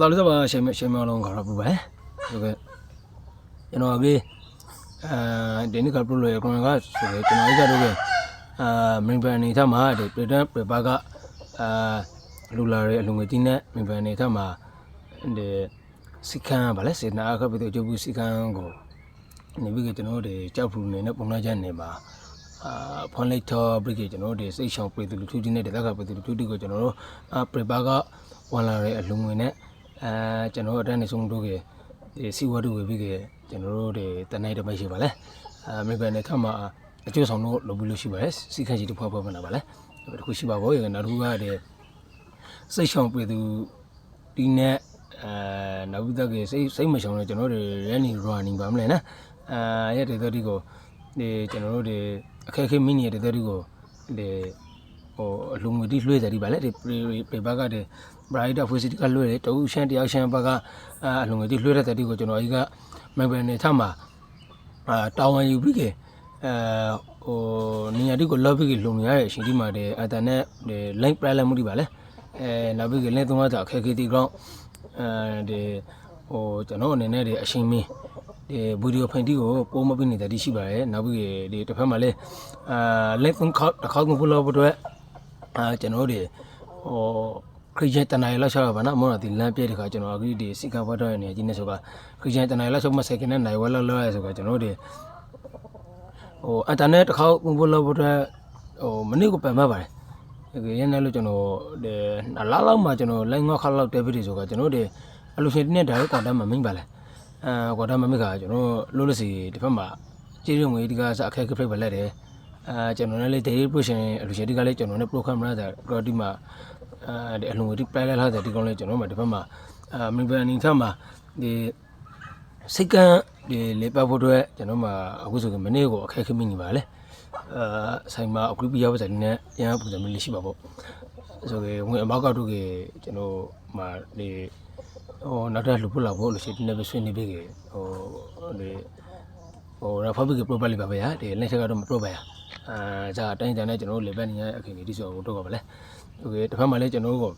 လာလို့တော့ရှေ့ရှေ့မလုံးကတော့ဘူးပဲဟုတ်ကဲ့ကျွန်တော်ပြီးအဲဒီနေ့ကပရိုလေကွန်ကဆိုတော့ကျွန်တော်ကြတော့ကအာမင်ပန်နေထမှာဒီပရတန်ပရပါကအာလူလာရဲ့အလုံငယ်ကြီးနဲ့မင်ပန်နေထမှာဒီစီကံဗာလဲစေနာအခပ်ပြီးတော့ကျုပ်ဘူးစီကံကိုနေပြီးကကျွန်တော်တို့ကြောက်ဖူနေနဲ့ပုံနာချက်နေမှာအာဖွန်လိုက်တော့ပြီးကကျွန်တော်တို့စိတ်ရှောင်ပြည်သူလူထုကြီးနဲ့တသက်ကပြည်သူလူထုတွေကိုကျွန်တော်တို့အာပရပါကဝန်လာရဲ့အလုံငယ်နဲ့ အဲကျွန်တော်တို့အတန်းနေဆုံးတို့ကဒီစီဝတ်တို့ဝေပြီးကကျွန်တော်တို့တွေတနိုင်တမိုက်ရှိပါလဲအာမင်ပန်နေထမှာအကျိုးဆောင်လို့လုပ်ပြီးလို့ရှိပါတယ်စီခန့်ကြီးတစ်ဖွဲ့ဖွဲ့မနာပါလဲတခုရှိပါဘောရနောက်တစ်ခုကတဲ့စိတ်ရှောင်ပြည်သူဒီနဲ့အဲနောက်ပြီးတော့စိတ်စိတ်မရှောင်တော့ကျွန်တော်တို့ရဲနေ running ပါမလဲနော်အာရဲ့တဲ့တဲ့ကိုဒီကျွန်တော်တို့တွေအခက်အခဲမိနေတဲ့တဲ့တဲ့ကိုဒီဟိုအလုံငွေတိလွှဲတယ်ဒီပါလေဒီပေပါကတဲ့ bright facility ကလွှဲတယ်တူရှမ်းတရားရှမ်းဘက်ကအလုံငွေတိလွှဲတဲ့တဲ့ကိုကျွန်တော်ကြီးကမိုင်ဘယ်နေထမှာအာတာဝန်ယူပြီးကအဲဟိုနေရာတိကို lobby ကလုံနေရတဲ့အချိန်ဒီမှာတဲ့အတန်နဲ့ဒီ link problem မှုဒီပါလေအဲနောက်ပြီးကလည်းသုံးရတာအခက်အခဲဒီကောင်အဲဒီဟိုကျွန်တော်အနေနဲ့ဒီအချိန်မင်းဒီဗီဒီယိုဖိုင်တီကိုပို့မပေးနေတဲ့တရှိပါတယ်နောက်ပြီးဒီတစ်ဖက်မှာလည်းအာ link သုံးခေါက်တစ်ခေါက်သုံးဖို့လို့အတွက်အာကျွန်တော်တို့ဟို ခရစ်ယာန်တန်တိုင်းလောက်ချတာပါနော်မော်ဒီလမ်းပြည့်တဲ့ခါကျွန်တော်အခုဒီစီကဘတ်တော့နေကြီးနေဆိုကခရစ်ယာန်တန်တိုင်းလောက်ချမစကနဲ့နိုင်ဝဲလောက်လောက်ရဆိုကကျွန်တော်တို့ဟိုအင်တာနက်တစ်ခေါက်သုံးဖို့လို့အတွက်ဟိုမနေ့ကပြန်မှတ်ပါတယ်ဒီရင်းနဲ့လို့ကျွန်တော်ဒီလာလောက်မှကျွန်တော်လိုင်းငေါခါလောက်တက်ပြီဆိုကကျွန်တော်တို့အလူရှင်တင်းနဲ့ဒါရိုက်ကွန်တက်မှာမင်းပါလဲအဲကွန်တက်မှာမင်းကကျွန်တော်လို့လို့စီတစ်ဖက်မှာကြေးရုံငွေဒီကစအခက်အခဲဖိတ်ပါလက်တယ်အဲကျွန်တော်လည်း daily pushing အလူရှင်ဒီကလည်းကျွန်တော်နဲ့ program ရတာတော့ဒီမှာ အဲဒီအလုံငွေဒီ plan လာတဲ့ဒီကောင်လည်းကျွန်တော်မှဒီဖက်မှာအဲမင်းပန်နေထမှာဒီစိတ်ကန်းဒီလေပတ်ဖို့အတွက်ကျွန်တော်မှအခုဆိုရင်မနေ့ကိုအခက်အခဲမိနေပါလေအဲဆိုင်မှာအခုပြရပါစေနဲ့ရန်ပုံစံမျိုးလေးရှိပါပေါ့ဆိုရင်ဝင်အမောက်ကတော့ကကျွန်တော်မှဒီဟိုနောက်ထပ်လှုပ်ဖို့လာဖို့လို့ရှိရင်ဒီနေ့ပဲဆွေးနေပြီဟိုဒီဟို Republic properly ပါပဲဟာဒီလက်ချက်ကတော့မ proper အာဂျာအတိုင်းတန်နဲ့ကျွန်တော်တို့လေပတ်နေရတဲ့အခင်းလေးဒီဆိုတော့ပါပဲလေ โอเคတစ်ဖက်မှာလည်းကျွန်တော်တို့က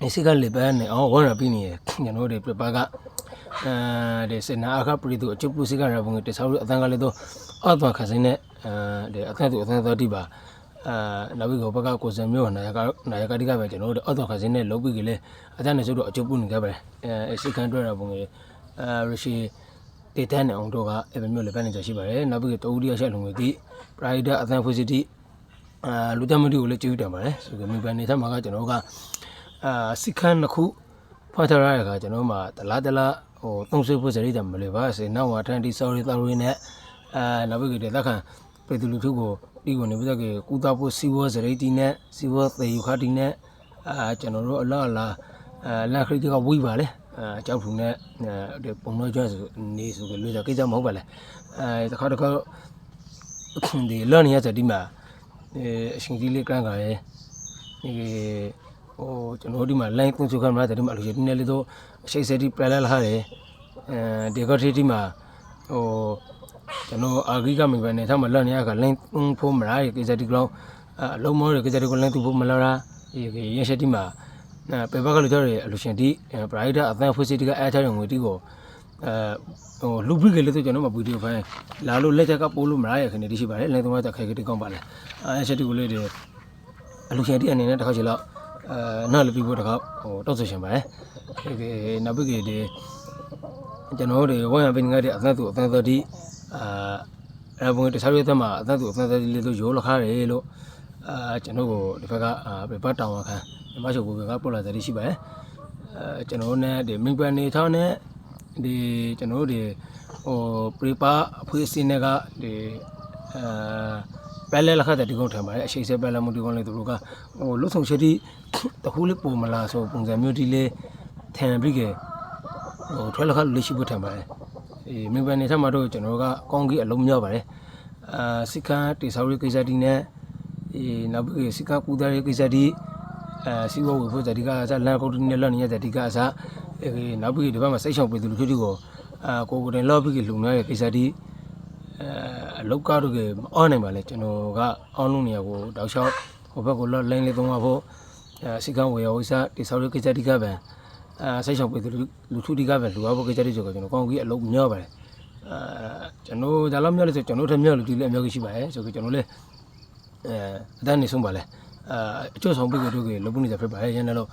ဒီစိတ်ကလေပတ်နေအောင်ဝါရပြီးနေရကျွန်တော်တို့ပြပကအဲဒီစနာအခပရိတုအချုပ်ပုစိကရဘုံတဆောက်အတန်ကလေးတော့အသွားခစင်းနဲ့အဲဒီအခက်သူအတန်တော်တိပါအာနောက်ပြီးတော့ဘက်ကကိုစံမျိုးနာယကနာယကတိကပဲကျွန်တော်တို့အသွားခစင်းနဲ့လုံးပြီးကလေးအတန်နဲ့ဆိုတော့အချုပ်ပုနေကြပါအဲစိတ်ခံတွေ့ရဘုံကြီးအာရရှိတေတန်းနဲ့အောင်တော့ကအဲ့လိုမျိုးလည်းပတ်နေကြရှိပါတယ်နောက်ပြီးတော့တူဒီရချက်လုံငွေတိပရိုက်တာအတန်ဖိုစီတီ အာလူတမတီကိုလည်းကျေးဇူးတင်ပါတယ်ဆိုကြမိပန်နေထမှာကကျွန်တော်ကအာစိခန်းတစ်ခုဖွင့်ထားရတဲ့အခါကျွန်တော်မှတလားတလားဟိုသုံးဆွေးဖို့စရိတ်တယ်မလွယ်ပါစေနောက်ဝါထန်တီ sorry တော်ရင်းနဲ့အာနောက်ပြီးတော့သက်ခံပြည်သူလူထုကိုဒီကိုနေပြီးတော့ကူတာဖို့စီဝေါ်စရိတ်တီနဲ့စီဝေါ်သေယူခါတီနဲ့အာကျွန်တော်တို့အလားအလားအာလက်ခရစ်ကဝိပါလေအာကြောက်ဖူနဲ့ဒီပုံတော့ကျွတ်ဆိုနေဆိုကြလို့ကြကိစ္စမဟုတ်ပါလေအဲတခါတခါဒီလော်နေရတဲ့ဒီမှာ အဲအရှင်ကြီးလေးကန်းကရဲဒီဟိုကျွန်တော်ဒီမှာ line သုံးစုခံမှာတဲ့ဒီမှာအလိုရင်းနေလေတော့အရှိတ်စက်ဒီပလက်လာတယ်အဲဒီကတိဒီမှာဟိုကျွန်တော်အာဂိကမိဘနဲ့ထားမှာလော်နေရက line သုံးဖို့မလားကိစ္စဒီကောင်အလုံးမောရကိစ္စဒီကောင် line သုံးဖို့မလားဒီရရှိဒီမှာအဲပေပါကလူတော်ရဲ့အလိုရှင်ဒီပရိုက်တာအသံဖွစီတီကအဲထားတဲ့ငွေတီကိုအဲ ဟိုလူပရိကလေးတို့ကျွန်တော်မဗီဒီယိုဖိုင်လာလို့လက်ချက်ကပိုးလို့မရရခင်နေဒီရှိပါတယ်လည်းသုံးတော့ခိုင်ကတိကောင်းပါလေအဲချက်တီကိုလေးတွေအလူရှင်ဒီအနေနဲ့တစ်ခါချီလောက်အဲနောက်လည်းပြီးဖို့တစ်ခါဟိုတောက်ဆရှင်ပါတယ်ဒီနောက်ပြီးဒီကျွန်တော်တို့ဝိုင်းရပင်ငါတဲ့အသံသူအသံတော်ဒီအာအဲဘုံတခြားရဲ့အသက်မှာအသံသူအသံတော်ဒီလေးတို့ရိုးလခါတယ်လို့အာကျွန်တော်ကိုဒီဘက်ကအာပြပတ်တောင်ခံဒီမချုပ်ဘုံကပို့လာတဲ့ရှိပါတယ်အဲကျွန်တော်နဲ့ဒီမိပန်နေထောင်းနဲ့ ဒီကျွန်တော်တို့ဒီဟိုပရိပါအဖွေးစင်းတွေကဒီအာပဲလဲလက်ခတ်တဲ့ဒီကုန်းထံပါတယ်အရှိစေပဲလဲမှုဒီကုန်းလေးသူတို့ကဟိုလွတ်ဆုံချက်ဒီတခုလေးပုံမလားဆိုပုံစံမျိုးဒီလေးထံပြီးကဟိုထွဲလက်ခတ်လေးရှိဖို့ထံပါတယ်အေးမိပန်နေထမှာတော့ကျွန်တော်ကကောင်းကြီးအလုံးမြောက်ပါတယ်အာစိခန်းတေဆောက်ရေးကိစ္စဒီနဲ့အေးနောက်ပြီးစိခန်းကူသားရေးကိစ္စဒီအဲစီဝဝေဖို့ဇတိကစားလန်ကုတ်နဲ့လော်နေရဇတိကစားအေး နောက်ပြီးဒီဘက်မှာစိတ်ဆောင်ပြည်သူလူထုတွေကိုအာကိုကိုတင်လော်ပြီးလုံနေတဲ့ကိစ္စဒီအဲအလောက်ကားတို့ကမအောင်းနိုင်ပါလေကျွန်တော်ကအောင်းလုံးနေရကိုတောက်လျှောက်ဟိုဘက်ကိုလော်လိုင်းလေးသုံးပါဖို့အဲစိကံဝေယဝိစာတိဆောက်ရေးကိစ္စဒီကပန်အာစိတ်ဆောင်ပေးသူလူထုတိကပဲလူအဘောကိစ္စတွေဆိုတော့ကျွန်တော်ကောင်းကြီးအလုံးမြော့ပါတယ်အာကျွန်တော်ဒါလောက်မြော့လို့ဆိုကျွန်တော်ထမြော့လို့ဒီလည်းအများကြီးရှိပါတယ်ဆိုတော့ကျွန်တော်လည်းအဲအတန်းနေဆုံးပါလဲအာအကျိုးဆောင်ပေးကိုတို့ကလုပ်နေကြဖြစ်ပါတယ်ရန်တော့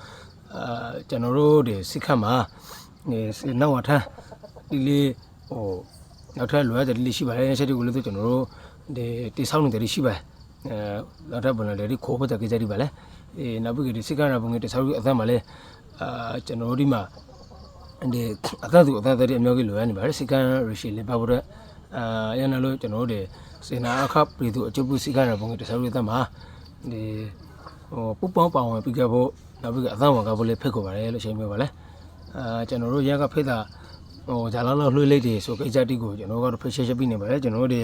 အာကျွန်တော်တို့ဒီစစ်ခတ်မှာနေနောက်ဝထမ်းဒီလေးဟိုနောက်ထပ်လိုရတဲ့ဒီလေးရှိပါတယ်ဆက်တူကိုလည်းကျွန်တော်တို့ဒီတိဆောက်နေတယ်ရှိပါတယ်အဲနောက်ထပ်ဘယ်လိုလဲဒီခိုးဖို့တဲ့ကိစ္စတွေပါလဲအေးနောက်ပြီးဒီစစ်ကရဘုံကတဆောက်ရအသက်မှာလဲအာကျွန်တော်တို့ဒီမှာဒီအသက်သူအသက်တွေအများကြီးလိုရနေပါတယ်စစ်ကရရရှိလေပါဖို့တဲ့အာရန်လို့ကျွန်တော်တို့ဒီစေနာအခပြည်သူအကျုပ်ပုစစ်ကရဘုံကတဆောက်ရအသက်မှာဒီဟိုပူပေါင်းပါဝင်ပြီးကြဖို့ နောက်ပြီးအသက်ဝင်ကဖို့လဲဖိတ်ခေါ်ပါတယ်လို့ရှင်းပြပါလဲအာကျွန်တော်တို့ရကဖိတ်တာဟိုဂျာလောက်လောက်လွှဲလိုက်တယ်ဆိုကိစ္စတိကိုကျွန်တော်ကတော့ဖိတ်ချက်ချက်ပြီးနေပါတယ်ကျွန်တော်တို့ဒီ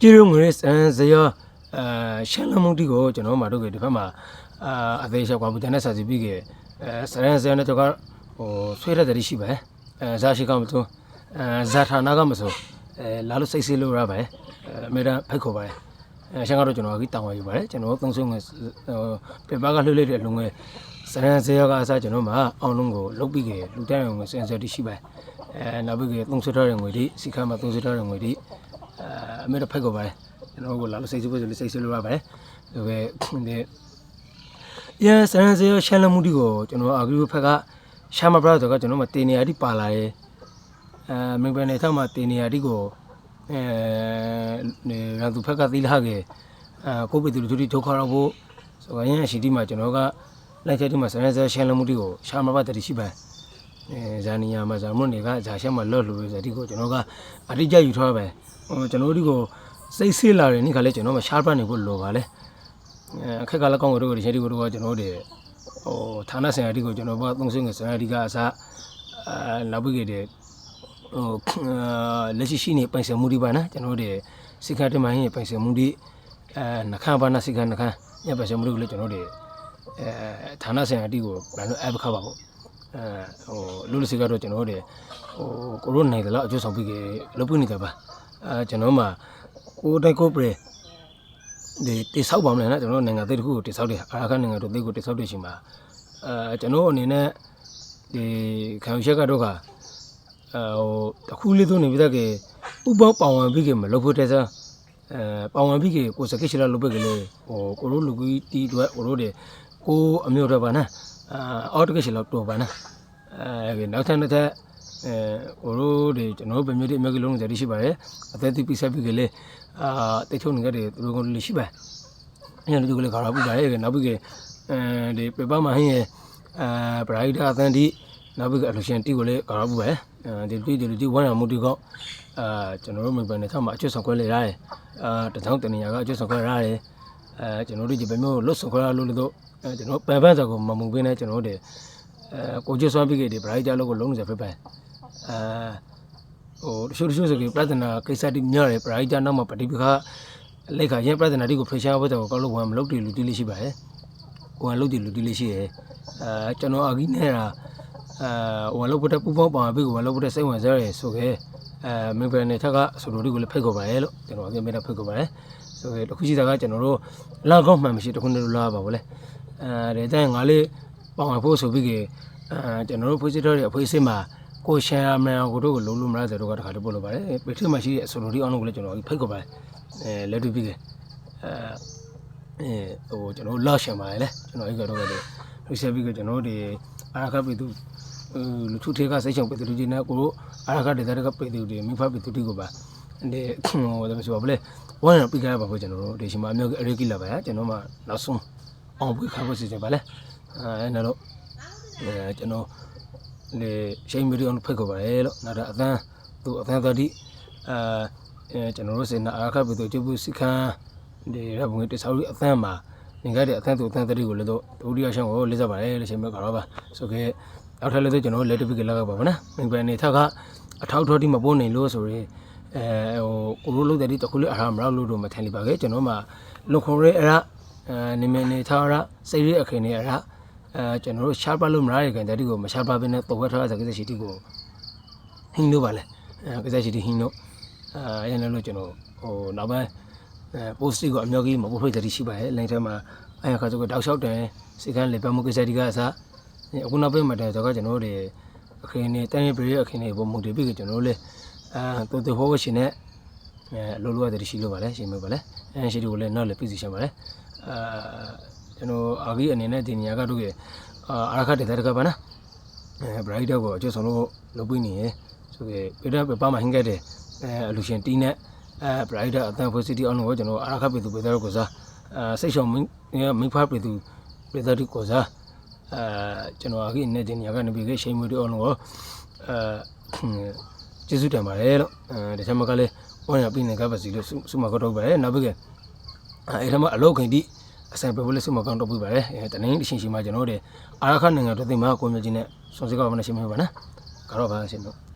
ကြည်ရုံငွေစံစရအာရှန်လမုန်တီကိုကျွန်တော်တို့မှာတို့ကဒီဘက်မှာအာအသေးချောက်ကပူတန်နဲ့စာစီပြီးကအဲစရန်စရန်နဲ့တော့ဟိုဆွေးရတဲ့ရှိပဲအဲဇာရှိကမစိုးအဲဇာဌာနာကမစိုးအဲလာလို့စိတ်ဆေးလို့ရပါပဲအမေရိကန်ဖိတ်ခေါ်ပါတယ် အဲရှန်ကတော့ကျွန်တော်ကတောင်းဝယူပါတယ်ကျွန်တော်သုံးဆုံးငွေပေပါကလှုပ်လိုက်တဲ့လုံငွေစရန်စရကအစားကျွန်တော်မှာအောင်လုံးကိုလုတ်ပြီးကလူတန်းငွေစင်စရတီရှိပါတယ်အဲနောက်ပြီးကသုံးဆွထားတဲ့ငွေဒီစီခါမှာသုံးဆွထားတဲ့ငွေဒီအဲအမေတော့ဖိတ်ခေါ်ပါတယ်ကျွန်တော်ကလာလို့စိတ်ဆူဖို့ဆိုလို့စိတ်ဆူလို့ရပါတယ်ဒါပဲဒီရန်စရန်စေရရှန်လမှုတီကိုကျွန်တော်အဂရီဖက်ကရှာမဘရာတော့ကကျွန်တော်မတင်နေရတိပါလာရဲအဲမင်ပန်နေထောက်မှာတင်နေရတိကို အဲရန်သူဖက်ကသီးလာခဲ့အဲကိုပိတူလူတီထုတ်ခေါ်တော့ဖို့ဆိုတော့ရန်ရှိတီမှာကျွန်တော်ကလိုက်ချက်တီမှာစရန်စေရရှန်လမှုတီကိုရှာမဘရာတတိရှိပါအဲဇာနီယာမှာဇာမွန်တွေကဇာရှက်မှာလော့လို့ဇာတိကိုကျွန်တော်ကအတိအကျယူထားပဲဟိုကျွန်တော်တို့ဒီကိုစိတ်ဆေးလာတယ်နိခါလဲကျွန်တော်မရှားပတ်နေဖို့လိုပါလေအဲအခက်ကလည်းကောင်းတို့ဒီချက်ဒီကိုတော့ကျွန်တော်တို့ဟိုဌာနဆိုင်ရာဒီကိုကျွန်တော်ဘာသုံးဆင်းငယ်ဆိုင်ရာဒီကအစားအဲနောက်ပြီးတဲ့ ဟိုလက်ရှိရှိနေပိုင်ဆိုင်မှုဒီပါနော်ကျွန်တော်တို့စိတ်ခတ်တမိုင်းရဲ့ပိုင်ဆိုင်မှုဒီအဲနှခမ်းပါနာစိတ်ခတ်နှခမ်းညပိုင်ဆိုင်မှုဒီကိုလည်းကျွန်တော်တို့အဲဌာနဆိုင်ရာဒီကိုဘယ်လို app ခါပါဖို့အဲဟိုလူလူစီကတော့ကျွန်တော်တို့ဟိုကိုရိုနိုင်တယ်လို့အကျိုးဆောင်ပြီးလုပ်ပြနေတာပါအဲကျွန်တော်မှကိုတိုက်ကိုပရေဒီတိဆောက်ပါမလဲနော်ကျွန်တော်နိုင်ငံသေးတစ်ခုကိုတိဆောက်တယ်အာခနိုင်ငံတို့သေးကိုတိဆောက်တဲ့ချိန်မှာအဲကျွန်တော်အနေနဲ့ဒီခံယူချက်ကတော့ကအဲ ဟိုတခုလေးသုံးနေပြီးတော့ကေဥပပောင်ဝင်ပြီးကေမလုပ်ဖို့တဲ့စားအဲပောင်ဝင်ပြီးကေကိုစကိချလာလုပ်ပဲကလေးဟိုကိုရိုလူကြီးတီးတော့ကိုရိုတဲ့ကိုအမျိုးတော့ပါနော်အာအော်တကိချလာတော့ပါနော်အဲနောက်ထပ်နောက်ထပ်အဲဟိုတို့တွေကျွန်တော်ဗမျိုးတွေအများကြီးလုံးနေကြရှိပါတယ်အသက်တိပိဆက်ပြီးကလေးအာတိတ်ထုံနေကြတယ်သူတို့ကလေးရှိပါတယ်အဲ့လိုကလေးခါရပူပါတယ်နောက်ပြီးကအဲဒီပေပါမဟင်းရဲ့အဲပရိုက်တာအသန်တိနောက်ပြီးကအလှရှင်တီကိုလေးခါရပူပဲအဲ ဒီတီဒီတီဝမ်းရမှုတီကောအာကျွန်တော်တို့မိဘနဲ့ထားမှာအကျွတ်ဆောင်ခွဲလေရတယ်အာတထောင်တနေရကအကျွတ်ဆောင်ခွဲရတယ်အဲကျွန်တော်တို့ဒီဗမျိုးလွတ်ဆောင်ခွဲရလို့လို့တော့အဲကျွန်တော်ပန်ပန်းစာကိုမမှုပေးနေကျွန်တော်တို့အဲကိုကျွတ်ဆောင်ပြီးကဒီပရိုက်တာလို့ကိုလုံးနေစဖြစ်ပါတယ်အဲဟိုတချို့တချို့ဆိုကြပြဿနာကိစ္စတိများတယ်ပရိုက်တာနောက်မှာပฏิပခလက်ခရင်ပြဿနာတိကိုဖေရှားဖို့တော့ကောက်လို့ဝင်မလုပ်တယ်လူတိလေးရှိပါတယ်။ဝင်လုပ်တယ်လူတိလေးရှိရယ်။အဲကျွန်တော်အကြီးနေတာ အဲဝင်လုပ်ဖို့တဲ့ပူပေါင်းပါပြီးကိုဝင်လုပ်ဖို့တဲ့စိတ်ဝင်စားရယ်ဆိုခဲ့အဲမင်ပယ်နေထက်ကဆိုလိုဒီကိုလည်းဖိတ်ခေါ်ပါရဲ့လို့ကျွန်တော်အပြင်မဲ့ဖိတ်ခေါ်ပါတယ်။ဆိုခဲ့တခုရှိတာကကျွန်တော်တို့လာကောက်မှန်မရှိတခုနဲ့လာပါဗောလေ။အဲဒီတဲ့ငါလေးပေါင်ဖို့ဆိုပြီးကအဲကျွန်တော်တို့ဖွေးစစ်တော်ရဲ့အဖွေးစစ်မှာကိုရှယ်ယာမန်ကိုတို့ကိုလုံးလုံးမလားဆိုတော့တခါတည်းပို့လို့ပါတယ်။ပြထစ်မှာရှိတဲ့အဆိုလိုဒီအောင်လို့လည်းကျွန်တော်ဖိတ်ခေါ်ပါတယ်။အဲလက်တွေ့ပြီးကအဲအဲဟိုကျွန်တော်လောက်ရှင်ပါတယ်လေကျွန်တော်အဲ့ကတော့ကလည်းလူဆက်ပြီးကကျွန်တော်ဒီအာခပိတု လူထုထေကစိတ်ချောင်ပိတုဒီနဲ့ကိုတို့အာခဒေတာကပိတုဒီမိဖပိတုဒီကိုပါဒီဟိုဒါဆိုပါလေဝမ်းရပြီးကြပါဖို့ကျွန်တော်တို့ဒီရှင်မအမျိုးအရေးကြီးလာပါကျွန်တော်မှနောက်ဆုံးအောင်ပြီးခါဖို့စီစဉ်ပါလေအဲနော်လို့အဲကျွန်တော်လေရှိန်မီဒီယွန်ဖိတ်ခေါ်ပါတယ်လို့နောက်တော့အသန်းသူအသန်းသတိအာအဲကျွန်တော်တို့စေနာအခပိတုကျုပ်ပုစိခန်းဒီရဘုံတဆောက်အသန်း မှာနေကြတဲ့အသန်းသူအသန်းသတိကိုလည်းတော့ဒုတိယရှောင်းကိုလေးစားပါတယ်လို့ရှင်မဲ့ကတော့ပါဆိုခဲ့နောက်ထပ်လည်းကျွန်တော်လက်တပိကလောက်ပါပါနော်မိဘနေထက်ကအထောက်ထောတိမပိုးနိုင်လို့ဆိုရင်အဲဟိုကိုရိုးလို့တဲ့ဒီတခုလေးအရာမလောက်လို့တော့မထိုင်လိပါခဲ့ကျွန်တော်မှလုံခုံရဲအရာအဲနေမနေထားရစိတ်ရအခင်းနေအရာအဲကျွန်တော်တို့ရှားပါလို့မရတဲ့ကန်တတိကိုမရှားပါဘဲနဲ့ပေါ်ဝတ်ထားတဲ့ကိစ္စရှိတိကိုဟင်းလို့ပါလေအဲကိစ္စရှိတိဟင်းလို့အဲအဲ့လည်းလို့ကျွန်တော်ဟိုနောက်ပိုင်း အဲပိုစတစ်ကိုအမျိုးကြီးမပို့ဖိတ်တတိရှိပါရဲ့လိုင်းထဲမှာအဲ့ခါဆိုတော့တောက်လျှောက်တယ်စိတ်ကန်းလေပတ်မှုကိစ္စတိကအစားအခုနောက်ပိုင်းမှာတဲ့ဆိုတော့ကျွန်တော်တို့တွေအခင်းနေတိုင်းပြည်ရဲ့အခင်းနေပုံမှုတွေပြီးကျွန်တော်တို့လေအာတူတူဟောရှင်နဲ့အဲလိုလိုရတယ်ရှိလို့ပါလေရှင်မျိုးပါလေအဲရှိလို့လည်းနောက်လည်းပြည်စီရှင်ပါလေအာကျွန်တော်အာဂီအနေနဲ့ဒီနေရာကတော့ကအာအရခတ်တဲ့တက်ကပါနော်အဲဘရိုက်တော့ကိုအကျဆုံးလို့လုပ်ပြီးနေရဆိုကေပြတော့ပပမှာဟင်းခဲ့တယ်အဲအလူရှင်တီးနဲ့ အဲဘရိုက်တော့အတန်ဖိုစီတီအောင်လို့ကျွန်တော်အရခတ်ပြည်သူပြည်တော်ကိုစားအာစိတ်ရှောင်မင်းမိဖပြည်သူပြည်တော်ကိုစားအဲကျွန်တော်အခုနေတင်ရကနေပြီးရှိန်မွေးတို့အောင်လို့အဲကျေးဇူးတင်ပါတယ်လို့အဲတခြားမကလည်းဝမ်းရပြီးနေကပါစီလို့စုမကတော့ပဲနောက်ပြီးကအဲအဲ့ဒါမှအလောက်ခင်တိအစံပဲလို့စုမကောင်တော့ပြီးပါတယ်အဲတနင်္ဂနွေရှင်ရှင်မှာကျွန်တော်တို့အာရခနိုင်ငံတို့သိမှာကိုမြကြီးနဲ့စွန်စကားမနဲ့ရှင်မပါနော်ကတော့ပါရှင်တို့